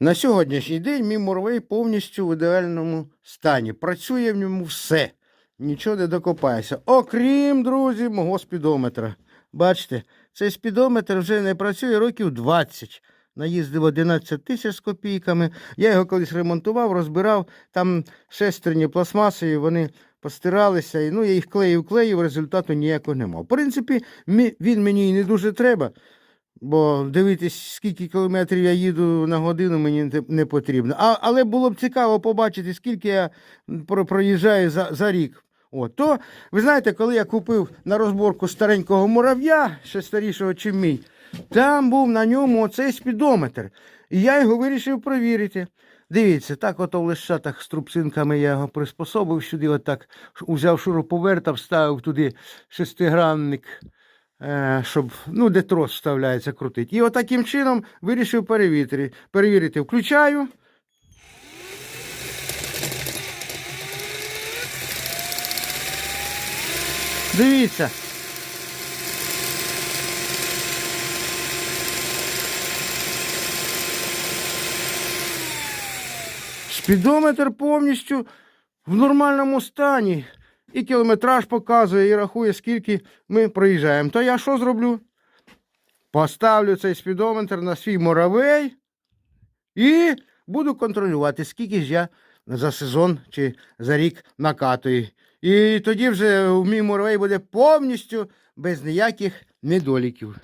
На сьогоднішній день мій муравей повністю в ідеальному стані. Працює в ньому все. Нічого не докопаєшся. Окрім, друзі, мого спідометра. Бачите, цей спідометр вже не працює років 20. Наїздив 11 тисяч з копійками. Я його колись ремонтував, розбирав. Там шестерні пластмасові, вони постиралися. І, ну, я їх клеїв, клеїв, результату ніякого нема. В принципі, він мені і не дуже треба. Бо дивитись, скільки кілометрів я їду на годину, мені не- потрібно. А, але було б цікаво побачити, скільки я про- проїжджаю за, за рік. От, то, ви знаєте, коли я купив на розборку старенького мурав'я, ще старішого, чим мій, там був на ньому оцей спідометр. І я його вирішив провірити. Дивіться, так ото в лещатах з трубцинками я його приспособив сюди, отак узяв шуруповерта, вставив туди шестигранник, щоб, ну, де трос вставляється, крутить. І отаким чином вирішив перевірити. перевірити. Включаю. Дивіться. Спідометр повністю в нормальному стані. І кілометраж показує, і рахує, скільки ми проїжджаємо. То я що зроблю? Поставлю цей спідометр на свій муравей і буду контролювати, скільки ж я за сезон чи за рік накатую. І тоді вже мій муравей буде повністю без ніяких недоліків.